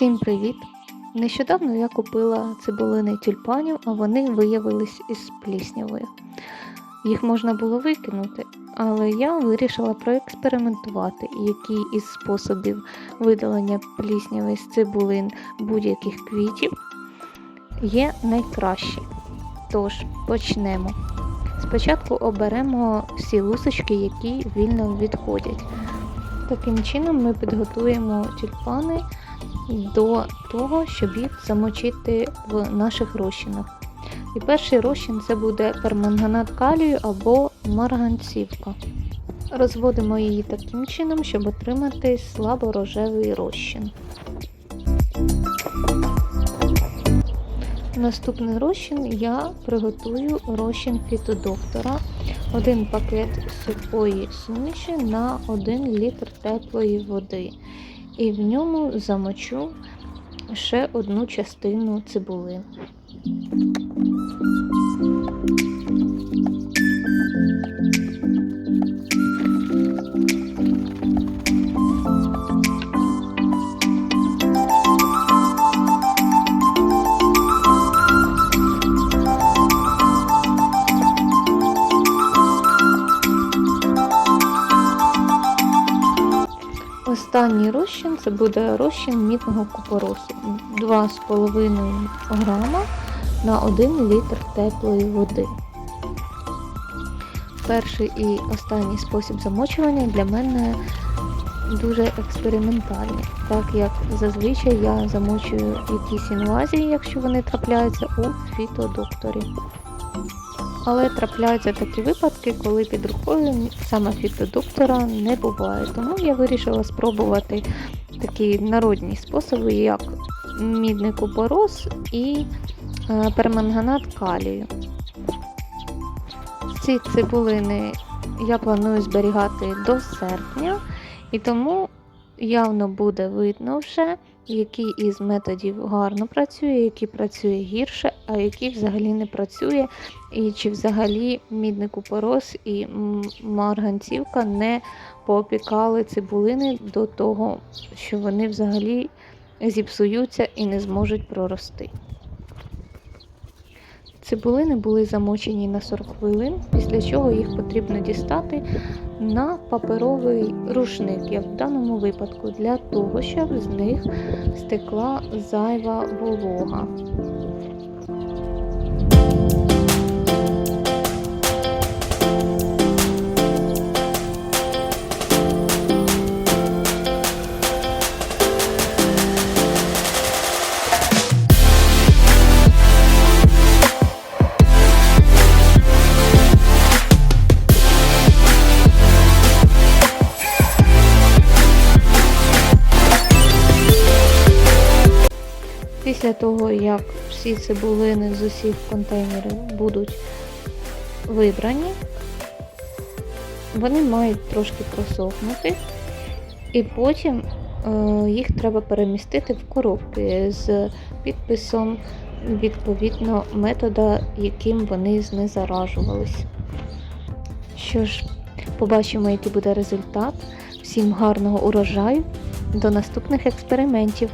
Всім привіт! Нещодавно я купила цибулини тюльпанів, а вони виявились із пліснявою. Їх можна було викинути, але я вирішила проекспериментувати, який із способів видалення плісняви з цибулин будь-яких квітів є найкращий. Тож, почнемо. Спочатку оберемо всі лусочки, які вільно відходять. Таким чином ми підготуємо тюльпани до того, щоб їх замочити в наших розчинах. І перший розчин це буде перманганат калію або марганцівка. Розводимо її таким чином, щоб отримати слаборожевий розчин. Наступний розчин я приготую розчин фітодоктора. Один пакет сухої суміші на 1 літр теплої води. І в ньому замочу ще одну частину цибулин. Останній розчин це буде розчин мідного купоросу 2,5 грама на 1 літр теплої води. Перший і останній спосіб замочування для мене дуже експериментальний, так як зазвичай я замочую якісь інвазії, якщо вони трапляються у фітодокторі. Але трапляються такі випадки, коли під рукою саме фітодоктора не буває. Тому я вирішила спробувати такі народні способи, як мідний купорос і е, перманганат калію. Ці цибулини я планую зберігати до серпня, і тому явно буде видно вже, який із методів гарно працює, який працює гірше, а який взагалі не працює, і чи взагалі мідний купорос і марганцівка не поопікали цибулини до того, що вони взагалі зіпсуються і не зможуть прорости. Цибулини були замочені на 40 хвилин, після чого їх потрібно дістати на паперовий рушник, як в даному випадку, для того, щоб з них стекла зайва волога. Після того, як всі цибулини з усіх контейнерів будуть вибрані, вони мають трошки просохнути, і потім е, їх треба перемістити в коробки з підписом відповідно метода, яким вони знезаражувались. Що ж, побачимо, який буде результат. Всім гарного урожаю, до наступних експериментів!